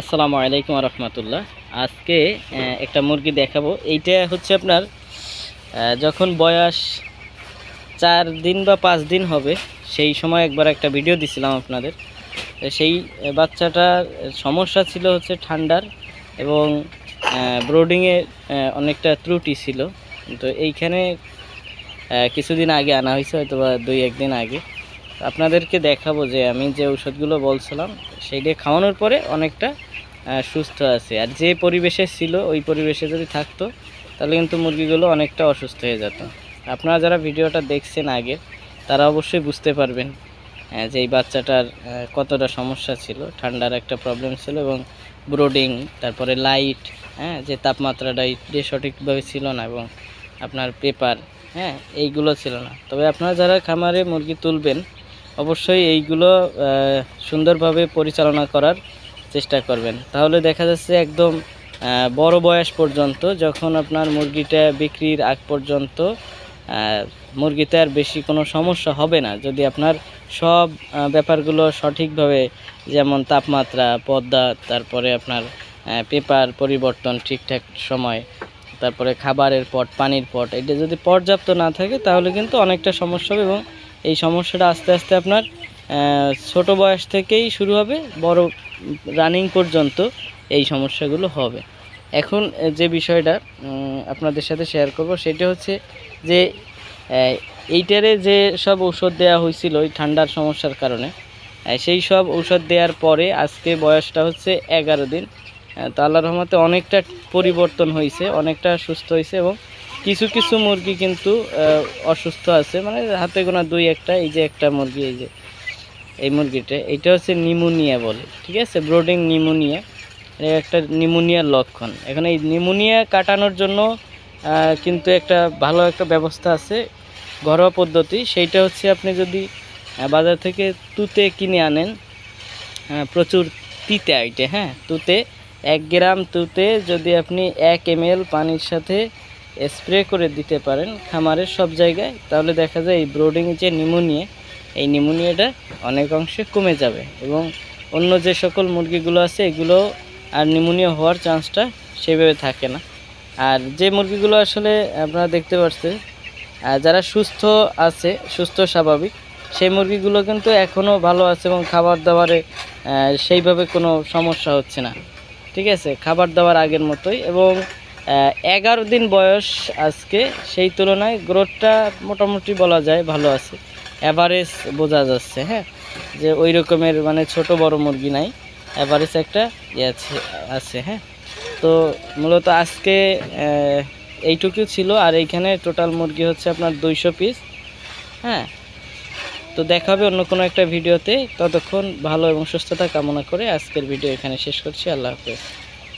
আসসালামু আলাইকুম রহমতুল্লাহ। আজকে একটা মুরগি দেখাবো। এইটা হচ্ছে আপনার যখন বয়স চার দিন বা পাঁচ দিন হবে, সেই সময় একবার একটা ভিডিও দিছিলাম আপনাদের। সেই বাচ্চাটার সমস্যা ছিল হচ্ছে ঠান্ডার এবং ব্রোডিংয়ে অনেকটা ত্রুটি ছিল। তো এইখানে কিছুদিন আগে আনা হয়েছে হয়তো বা দুই একদিন আগে। আপনাদেরকে দেখাবো যে আমি যে ঔষধগুলো বলছিলাম, সেইটা খাওয়ানোর পরে অনেকটা সুস্থ আছে। আর যে পরিবেশে ছিল, ওই পরিবেশে যদি থাকতো, তাহলে কিন্তু মুরগিগুলো অনেকটা অসুস্থ হয়ে যেত। আপনারা যারা ভিডিওটা দেখছেন আগে, তারা অবশ্যই বুঝতে পারবেন যে এই বাচ্চাটার কতটা সমস্যা ছিল, ঠান্ডার একটা প্রবলেম ছিল এবং ব্রোডিং তারপরে লাইট হ্যাঁ যে তাপমাত্রাটা যে সঠিকভাবে ছিল না এবং আপনার পেপার হ্যাঁ এইগুলো ছিল না। তবে আপনারা যারা খামারে মুরগি তুলবেন অবশ্যই এইগুলো সুন্দরভাবে পরিচালনা করার চেষ্টা করবেন। তাহলে দেখা যাচ্ছে একদম বড় বয়স পর্যন্ত, যখন আপনার মুরগিটা বিক্রির আগ পর্যন্ত মুরগিতে আর বেশি কোনো সমস্যা হবে না। যদি আপনার সব ব্যাপারগুলো সঠিকভাবে যেমন তাপমাত্রা, পদ্মা, তারপরে আপনার পেপার পরিবর্তন ঠিকঠাক সময়, তারপরে খাবারের পট, পানির পট, এটা যদি পর্যাপ্ত না থাকে, তাহলে কিন্তু অনেকটা সমস্যা হবে এবং এই সমস্যাটা আস্তে আস্তে আপনার ছোট বয়স থেকেই শুরু হবে, বড় রানিং পর্যন্ত এই সমস্যাগুলো হবে। এখন যে বিষয়টা আপনাদের সাথে শেয়ার করব, সেটা হচ্ছে যে এইটারে যে সব ঔষধ দেওয়া হয়েছিল, ওই ঠান্ডার সমস্যার কারণে সেই সব ঔষধ দেওয়ার পরে আজকে বয়সটা হচ্ছে এগারো দিন তো আল্লাহ রহমতে অনেকটা পরিবর্তন হয়েছে, অনেকটা সুস্থ হয়েছে এবং কিছু কিছু মুরগি কিন্তু অসুস্থ আছে। মানে হাতে গোনা দুই একটা, এই যে একটা মুরগি, এই যে, এই মুরগিটা। এটা হচ্ছে নিমোনিয়া বলে, ঠিক আছে? Brooding pneumonia. একটা নিমোনিয়ার লক্ষণ। এখন এই নিমোনিয়া কাটানোর জন্য কিন্তু একটা ভালো একটা ব্যবস্থা আছে, ঘরোয়া পদ্ধতি। সেইটা হচ্ছে আপনি যদি বাজার থেকে তুতে কিনে আনেন প্রচুর তিতে আইটে হ্যাঁ? তুতে, এক গ্রাম তুতে যদি আপনি এক এম পানির সাথে স্প্রে করে দিতে পারেন খামারের সব জায়গায়, তাহলে দেখা যায় এই ব্রোডিং যে নিমোনিয়া, এই নিমোনিয়াটা অনেক অংশে কমে যাবে এবং অন্য যে সকল মুরগিগুলো আছে এগুলো আর নিমোনিয়া হওয়ার চান্সটা সেভাবে থাকে না। আর যে মুরগিগুলো আসলে আপনারা দেখতে পাচ্ছেন যারা সুস্থ আছে, সুস্থ স্বাভাবিক, সেই মুরগিগুলো কিন্তু এখনও ভালো আছে এবং খাবার দাবারে সেইভাবে কোনো সমস্যা হচ্ছে না। ঠিক আছে, খাবার দাবার আগের মতোই এবং এগারো দিন বয়স আজকে, সেই তুলনায় গ্রোথটা মোটামুটি বলা যায় ভালো আছে। অ্যাভারেজ বোঝা যাচ্ছে হ্যাঁ? যে ওই রকমের মানে ছোট বড় মুরগি নাই অ্যাভারেজ একটা ইয়ে আছে আছে হ্যাঁ? তো মূলত আজকে এইটুকু ছিল, আর এইখানে টোটাল মুরগি হচ্ছে আপনার দুইশো পিস হ্যাঁ? তো দেখা হবে অন্য কোনো একটা ভিডিওতে। ততক্ষণ ভালো এবং সুস্থতা কামনা করে আজকের ভিডিও এখানে শেষ করছি। আল্লাহ হাফেজ।